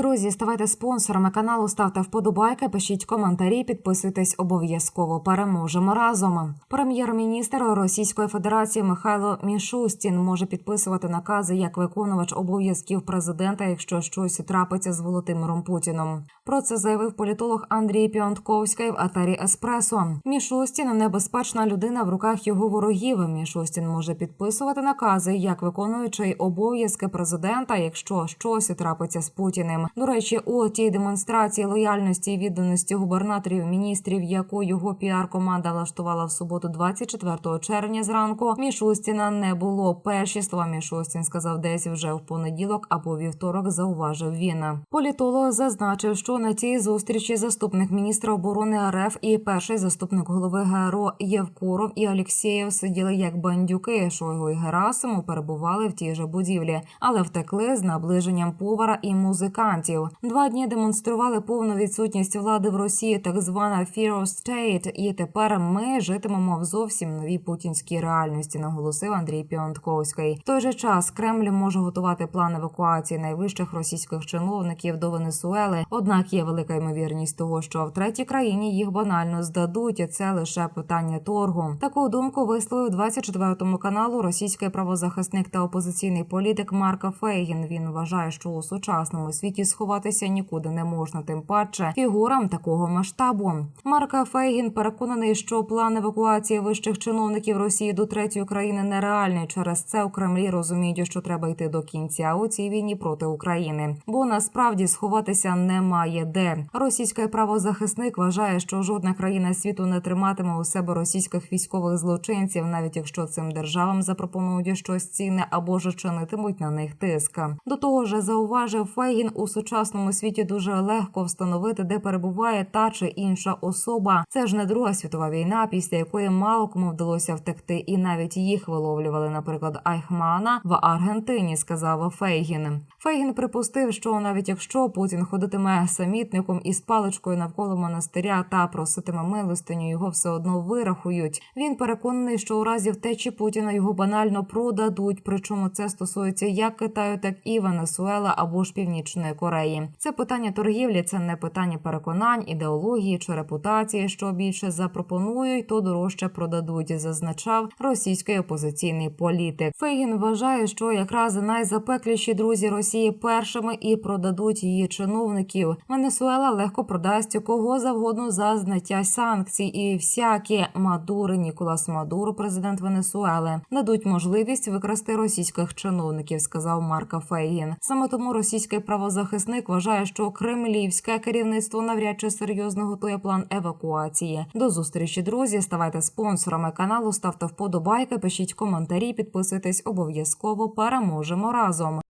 Друзі, ставайте спонсорами каналу, ставте вподобайки, пишіть коментарі, підписуйтесь обов'язково. Переможемо разом. Прем'єр-міністр Російської Федерації Михайло Мішустін може підписувати накази як виконувач обов'язків президента, якщо щось трапиться з Володимиром Путіном. Про це заявив політолог Андрій Піонтковський в атері Еспресо. Мішустін небезпечна людина в руках його ворогів. Мішустін може підписувати накази як виконуючий обов'язки президента, якщо щось трапиться з Путіним. До речі, у тій демонстрації лояльності і відданості губернаторів міністрів, яку його піар-команда влаштувала в суботу, 24 червня зранку. Мішустіна не було. Перші слова Мішустін сказав десь вже в понеділок або вівторок. Зауважив він. Політолог зазначив, що на цій зустрічі заступник міністра оборони РФ і перший заступник голови ГРО Євкуров і Алєксєєв сиділи як бандюки. Шойгу і Герасимов перебували в тій же будівлі, але втекли з наближенням повара і музикантів. Два дні демонстрували повну відсутність влади в Росії, так звана «fear state», І тепер ми житимемо в зовсім новій путінській реальності. Наголосив Андрій Піонтковський. В той же час Кремль може готувати план евакуації найвищих російських чиновників до Венесуели. Однак є велика ймовірність того, що в третій країні їх банально здадуть. і Це лише питання торгу. Таку думку висловив 24 каналу російський правозахисник та опозиційний політик Марко Фейгін. Він вважає, що у сучасному світі сховатися нікуди не можна, тим паче фігурам такого масштабу. Марка Фейгін переконаний, що план евакуації вищих чиновників Росії до третьої країни нереальний. Через це у Кремлі розуміють, що треба йти до кінця у цій війні проти України, бо насправді сховатися немає де. Російський правозахисник вважає, що жодна країна світу не триматиме у себе російських військових злочинців, навіть якщо цим державам запропонують щось цінне або ж чинитимуть на них тиск. До того ж, зауважив Фейгін, у сучасному світі дуже легко встановити, де перебуває та чи інша особа. Це ж не друга світова війна, після якої мало кому вдалося втекти, і навіть їх виловлювали, наприклад, Айхмана в Аргентині, сказав Фейгін. Фейгін припустив, що навіть якщо Путін ходитиме самітником із паличкою навколо монастиря та проситиме милостиню, його все одно вирахують. Він переконаний, що у разі втечі Путіна його банально продадуть. Причому це стосується як Китаю, так і Венесуела або ж Північної Кореї. Це питання торгівлі, це не питання переконань, ідеології чи репутації. Що більше запропонують, то дорожче продадуть, зазначав російський опозиційний політик. Фейгін вважає, що якраз найзапекліші друзі Росії першими і продадуть її чиновників. Венесуела легко продасть кого завгодно за зняття санкцій, і всякі Мадури, Ніколас Мадуро, президент Венесуели, дадуть можливість викрасти російських чиновників, сказав Марка Фейгін. Саме тому російський правозахисник вважає, що кремлівське керівництво навряд чи серйозно готує план евакуації. До зустрічі, друзі. Ставайте спонсорами каналу, ставте вподобайки, пишіть коментарі, підписуйтесь обов'язково. Переможемо разом.